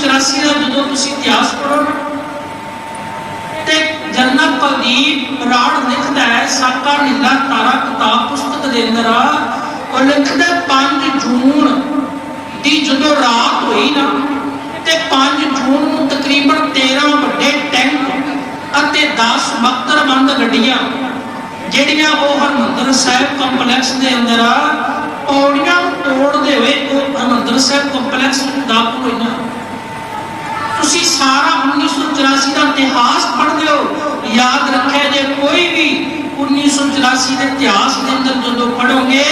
1984 ਦਾ ਜਦੋਂ ਤੁਸੀਂ ਇਤਿਹਾਸ ਪੜ੍ਹੋ ਤੇ ਜਨਰਲ ਕੁਲਦੀਪ ਰਾੜ ਲਿਖਦਾ ਹੈ, ਸਾਕਾ ਨੀਲਾ ਤਾਰਾ ਕਿਤਾਬ ਪੁਸਤਕ ਦੇ ਅੰਦਰ ਆ ਉਹ ਲਿਖਦਾ 5 ਜੂਨ ਦੀ ਜਦੋਂ ਰਾਤ ਹੋਈ ਨਾ, ਤੇ 5 ਜੂਨ ਨੂੰ ਤਕਰੀਬਨ 13 ਵੱਡੇ ਟੈਂਕ ਅਤੇ 10 ਮਕਤਰਬੰਦ ਗੱਡੀਆਂ, ਜਿਹੜੀਆਂ ਉਹ ਹਰਮੰਦਰ ਸਾਹਿਬ ਕੰਪਲੈਕਸ ਦੇ ਅੰਦਰ ਆ ਪੌੜੀਆਂ ਨੂੰ ਤੋੜਦੇ ਹੋਏ ਉਹ ਹਰਮੰਦਰ ਸਾਹਿਬ ਕੰਪਲੈਕਸ ਨੂੰ ਦਾਖਲ ਹੋਈਆਂ ਤੁਸੀਂ ਸਾਰਾ 1984 ਦਾ ਇਤਿਹਾਸ ਪੜ੍ਹਦੇ ਹੋ ਯਾਦ ਰੱਖਿਆ ਜੇ ਕੋਈ ਵੀ 1984 ਦੇ ਇਤਿਹਾਸ ਦੇ ਅੰਦਰ ਜਦੋਂ ਪੜੋਗੇ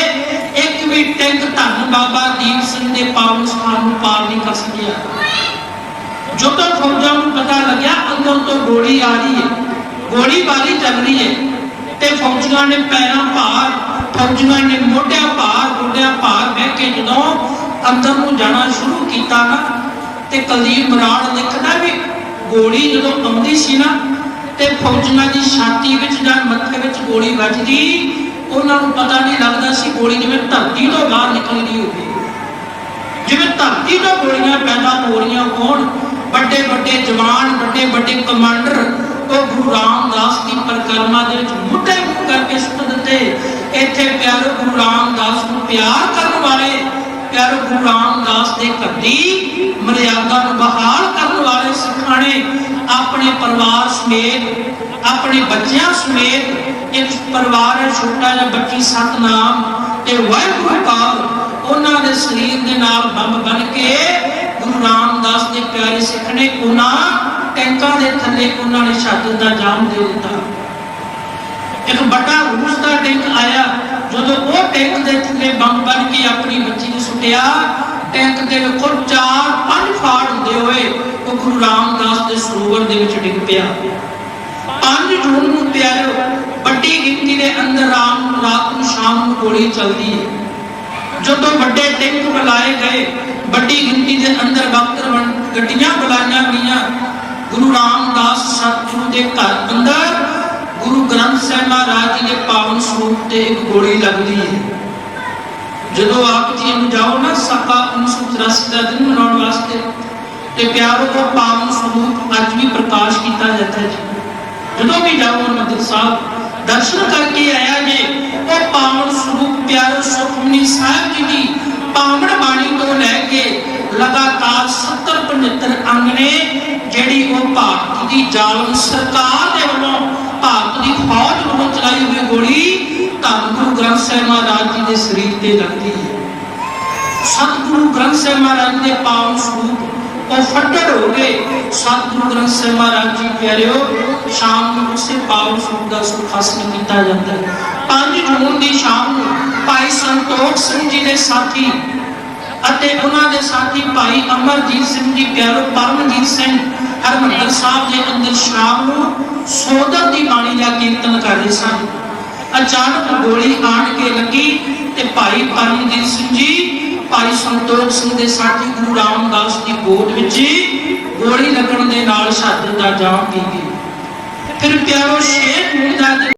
ਇੱਕ ਵੀ ਟੈਂਕ ਧੰਨ ਬਾਬਾ ਦੀਪ ਸਿੰਘ ਦੇ ਪਾਵਨ ਸਥਾਨ ਨੂੰ ਪਾਰ ਨਹੀਂ ਕਰ ਸਕਿਆ। ਜਦੋਂ ਫੌਜਾਂ ਨੂੰ ਪਤਾ ਲੱਗਿਆ, ਅੰਦਰ ਤੋਂ ਗੋਲੀ ਆ ਰਹੀ ਹੈ। ਗੋਲੀ ਬਾਰੀ ਚੱਲ ਰਹੀ ਹੈ। ਤੇ ਫੌਜੀਆਂ ਨੇ ਪੈਰਾਂ ਭਾਰ, ਫੌਜੀਆਂ ਨੇ ਮੋਢਿਆਂ ਭਾਰ, ਗੋਡਿਆਂ ਭਾਰ ਬਹਿ ਕੇ ਜਦੋਂ ਅੰਦਰ ਨੂੰ ਜਾਣਾ ਸ਼ੁਰੂ ਕੀਤਾ ਨਾ, ਤੇ ਕੁਲਦੀਪ ਬਰਾੜ ਲਿਖਦਾ ਵੀ ਗੋਲੀ ਜਦੋਂ ਆਉਂਦੀ ਸੀ ਨਾ, ਤੇ ਫੌਜੀਆਂ ਦੀ ਛਾਤੀ ਵਿੱਚ ਜਾਂ ਮੱਥੇ ਵਿੱਚ ਗੋਲੀ ਵੱਜਦੀ ਉਹਨਾਂ ਨੂੰ ਪਤਾ ਨਹੀਂ ਲੱਗਦਾ ਸੀ ਗੋਲੀ ਜਿਵੇਂ ਧਰਤੀ ਤੋਂ ਬਾਹਰ ਨਿਕਲਦੀ ਹੋਵੇ ਜਿਵੇਂ ਧਰਤੀ ਤੋਂ ਗੋਲੀਆਂ ਪੈਦਾ ਹੋ ਰਹੀਆਂ ਹੋਣ, ਵੱਡੇ ਵੱਡੇ ਜਵਾਨ, ਵੱਡੇ ਵੱਡੇ ਕਮਾਂਡਰ, ਉਹ ਗੁਰੂ ਰਾਮਦਾਸ ਦੀ ਪਰਿਕਰਮਾ ਦੇ ਵਿੱਚ ਮੁੱਢੇ ਕਰਕੇ ਸੁੱਟ ਦਿੱਤੇ। ਇੱਥੇ ਪਿਆਰੇ ਗੁਰੂ ਰਾਮਦਾਸ ਨੂੰ ਪਿਆਰ ਕਰਨ ਵਾਲੇ ਪਿਆਰੇ ਗੁਰੂ ਰਾਮਦਾਸ ਦੇ ਘੱਟੀ ਮਰਿਆਦਾ ਨੂੰ ਬਹਾਲ ਕਰਨ ਵਾਲੇ ਸਿੱਖਾਂ ਨੇ ਆਪਣੇ ਪਰਿਵਾਰ ਸਮੇਤ, ਆਪਣੇ ਬੱਚਿਆਂ ਸਮੇਤ ਇੱਕ ਪਰਿਵਾਰ ਹੈ ਛੋਟਾ ਜਿਹਾ ਬੱਚੀ ਸਤਨਾਮ ਤੇ ਵਾਹਿਗੁਰੂ ਕਾਲ ਉਹਨਾਂ ਦੇ ਸਰੀਰ ਦੇ ਨਾਲ ਬੰਬ ਬਣ ਕੇ ਗੁਰੂ ਰਾਮਦਾਸ ਦੇ ਪਿਆਰੇ ਸਿੱਖ ਨੇ ਉਹਨਾਂ ਟੈਂਕਾਂ ਦੇ ਥੱਲੇ ਉਹਨਾਂ ਨੇ ਸ਼ਹਾਦਤ ਦਾ ਜਾਮ ਦੇ ਦਿੱਤਾ। ਇੱਕ ਵੱਡਾ ਰੂਸ ਦਾ ਟੈਂਕ ਆਇਆ, ਜਦੋਂ ਉਹ ਟੈਂਕ ਦੇ ਥੱਲੇ ਬੰਬ ਬਣ ਕੇ ਆਪਣੀ ਬੱਚੀ ਨੂੰ ਸੁੱਟਿਆ ਟੈਂਕ ਦੇ ਵੇਖੋ ਪੰਜ ਫਾੜ ਹੁੰਦੇ ਹੋਏ ਉਹ ਗੁਰੂ ਰਾਮਦਾਸ ਦੇ ਸਰੋਵਰ ਦੇ ਵਿੱਚ ਡਿੱਗ ਪਿਆ। 5 ਜੂਨ ਨੂੰ ਪਿਆਰਿਓ, ਵੱਡੀ ਗਿਣਤੀ ਦੇ ਅੰਦਰ ਰਾਮ, ਰਾਤ ਨੂੰ ਸ਼ਾਮ ਨੂੰ ਗੋਲੀ ਚੱਲਦੀ ਹੈ। ਜਦੋਂ ਵੱਡੇ ਟੈਂਕ ਬੁਲਾਏ ਗਏ, ਵੱਡੀ ਗਿਣਤੀ ਦੇ ਅੰਦਰ ਵਕਤ ਗੱਡੀਆਂ ਬੁਲਾਈਆਂ ਗਈਆਂ। ਗੁਰੂ ਰਾਮਦਾਸ ਸਤਿਗੁਰੂ ਦੇ ਘਰ ਅੰਦਰ ਗੁਰੂ ਗ੍ਰੰਥ ਸਾਹਿਬ ਮਹਾਰਾਜ ਜੀ ਦੇ ਪਾਵਨ ਸਰੂਪ ਤੇ ਇੱਕ ਗੋਲੀ ਲੱਗਦੀ ਹੈ। ਜਦੋਂ ਆਪ ਜੀ ਨੂੰ ਜਾਓ ਨਾ ਸਭਾ 1984 ਦਾ ਦਿਨ ਮਨਾਉਣ ਵਾਸਤੇ, ਤੇ ਪਿਆਰੋ ਦਾ ਪਾਵਨ ਸਰੂਪ ਅੱਜ ਵੀ ਪ੍ਰਕਾਸ਼ ਕੀਤਾ ਜਾਂਦਾ ਹੈ ਜਦੋਂ ਵੀ ਜਾਓ ਹਰਿਮੰਦਰ ਸਾਹਿਬ, ਦਰਸ਼ਨ ਕਰਕੇ ਆਇਆ ਜੇ, ਉਹ ਪਾਵਨ ਸਰੂਪ ਪਿਆਰੋ ਸੁਖਮਨੀ ਸਾਹਿਬ ਜੀ ਦੀ ਪਾਵਨ ਬਾਣੀ ਤੋਂ ਲੈ ਕੇ ਲਗਾਤਾਰ 70 75 ਅੰਗ ਨੇ, ਜਿਹੜੀ ਉਹ ਭਾਰਤ ਦੀ ਜ਼ਾਲਮ ਸਰਕਾਰ ਦੇ ਵੱਲੋਂ ਭਾਰਤ ਦੀ ਫੌਜ ਵੱਲੋਂ ਚਲਾਈ ਹੋਈ ਗੋਲੀ ਧੰਨ ਗੁਰੂ ਗ੍ਰੰਥ ਸਾਹਿਬ ਮਹਾਰਾਜ ਜੀ ਦੇ ਸਰੀਰ ਤੇ ਲੱਗਦੀ ਹੈ। ਸਤਿਗੁਰੂ ਗ੍ਰੰਥ ਸਾਹਿਬ ਮਹਾਰਾਜ ਦੇ ਪਾਵਨ ਸਰੂਪ ਉਹ ਫੱਟੜ ਹੋ ਗਏ ਸਤਿਗੁਰੂ ਗ੍ਰੰਥ ਸਾਹਿਬ ਮਹਾਰਾਜ ਜੀ ਪਿਆਰਿਓ, ਸ਼ਾਮ ਨੂੰ ਉਸੇ ਪਾਵਨ ਸਰੂਪ ਦਾ ਸੁਖਾਸਨ ਕੀਤਾ ਜਾਂਦਾ ਹੈ। 5 ਜੂਨ ਦੀ ਸ਼ਾਮ ਨੂੰ ਭਾਈ ਸੰਤੋਖ ਸਿੰਘ ਜੀ ਦੇ ਸਾਥੀ ਅਤੇ ਉਹਨਾਂ ਦੇ ਸਾਥੀ ਭਾਈ ਅਮਰਜੀਤ ਸਿੰਘ ਜੀ, ਪਿਆਰੋ ਪਰਮਜੀਤ ਸਿੰਘ, ਹਰਮੰਦਰ ਸਾਹਿਬ ਦੇ ਅੰਦਰ ਸ਼ਾਮ ਨੂੰ ਸੋਦਰ ਦੀ ਬਾਣੀ ਦਾ ਕੀਰਤਨ ਕਰ ਰਹੇ ਸਨ। ਅਚਾਨਕ ਗੋਲੀ ਆਣ ਕੇ ਲੱਗੀ ਤੇ ਭਾਈ ਪਰਮਜੀਤ ਸਿੰਘ ਜੀ, ਭਾਈ ਸੰਤੋਖ ਸਿੰਘ ਦੇ ਸਾਥੀ ਗੁਰੂ ਰਾਮਦਾਸ ਦੀ ਗੋਦ ਵਿੱਚ ਗੋਲੀ ਲੱਗਣ ਦੇ ਨਾਲ ਸ਼ਹਾਦਤ ਦਾ ਜਾਮ ਪੀ ਗਏ ਫਿਰ ਪਿਆਰੋ ਸ਼ੇਖ ਮੁਰਦਾ